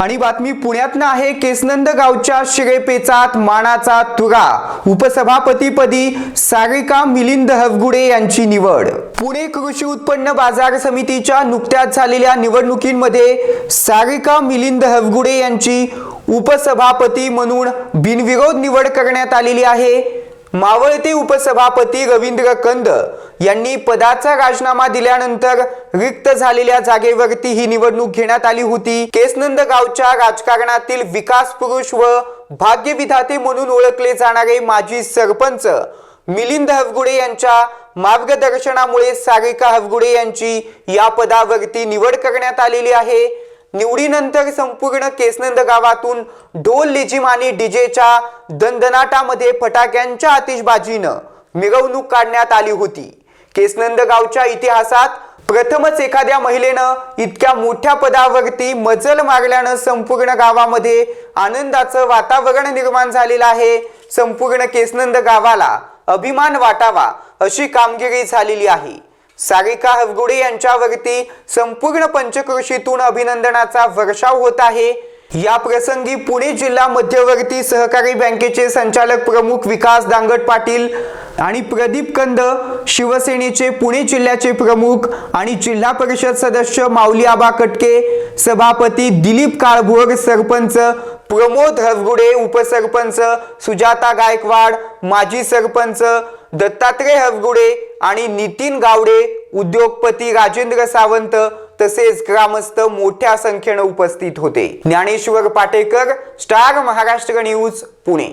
आणि बातमी पुण्यातनं आहे केसनंद गावच्या शिरेपेचात मानाचा तुरा उपसभापतीपदी सारिका मिलिंद हवगुडे यांची निवड. पुणे कृषी उत्पन्न बाजार समितीच्या नुकत्याच झालेल्या निवडणुकीमध्ये सारिका मिलिंद हवगुडे यांची उपसभापती म्हणून बिनविरोध निवड करण्यात आलेली आहे. मावळते उपसभापती रवींद्र कंद यांनी पदाचा राजीनामा दिल्यानंतर रिक्त झालेल्या जागेवरती ही निवडणूक घेण्यात आली होती. केसनंद गावच्या राजकारणातील विकास पुरुष व भाग्यविधाते म्हणून ओळखले जाणारे माजी सरपंच मिलिंद हवगुडे यांच्या मार्गदर्शनामुळे सारिका हवगुडे यांची या पदावरती निवड करण्यात आलेली आहे. निवडीनंतर संपूर्ण केसनंद गावातून ढोल लेझिम आणि डीजेच्या दणदणाटामध्ये फटाक्यांच्या आतिषबाजीनं मिरवणूक काढण्यात आली होती. केसनंद गावच्या इतिहासात प्रथमच एखाद्या महिलेनं इतक्या मोठ्या पदावरती मजल मारल्यानं संपूर्ण गावामध्ये आनंदाचं वातावरण निर्माण झालेलं आहे. संपूर्ण केसनंद गावाला अभिमान वाटावा अशी कामगिरी झालेली आहे. सारिका हवगुडे यांच्यावरती संपूर्ण पंचक्रोशीतून अभिनंदनाचा वर्षाव होत आहे. या प्रसंगी पुणे जिल्हा मध्यवर्ती सहकारी बँकेचे संचालक प्रमुख विकास दांगट पाटील आणि प्रदीप कंद शिवसेनेचे पुणे जिल्ह्याचे प्रमुख आणि जिल्हा परिषद सदस्य माऊली आबा कटके सभापती दिलीप काळभोर सरपंच प्रमोद हरगुडे उपसरपंच सुजाता गायकवाड माजी सरपंच दत्तात्रय हवगुडे आणि नितीन गावडे उद्योगपती राजेंद्र सावंत तसेच ग्रामस्थ मोठ्या संख्येनं उपस्थित होते. Dnyaneshwar Patekar star Maharashtra news Pune.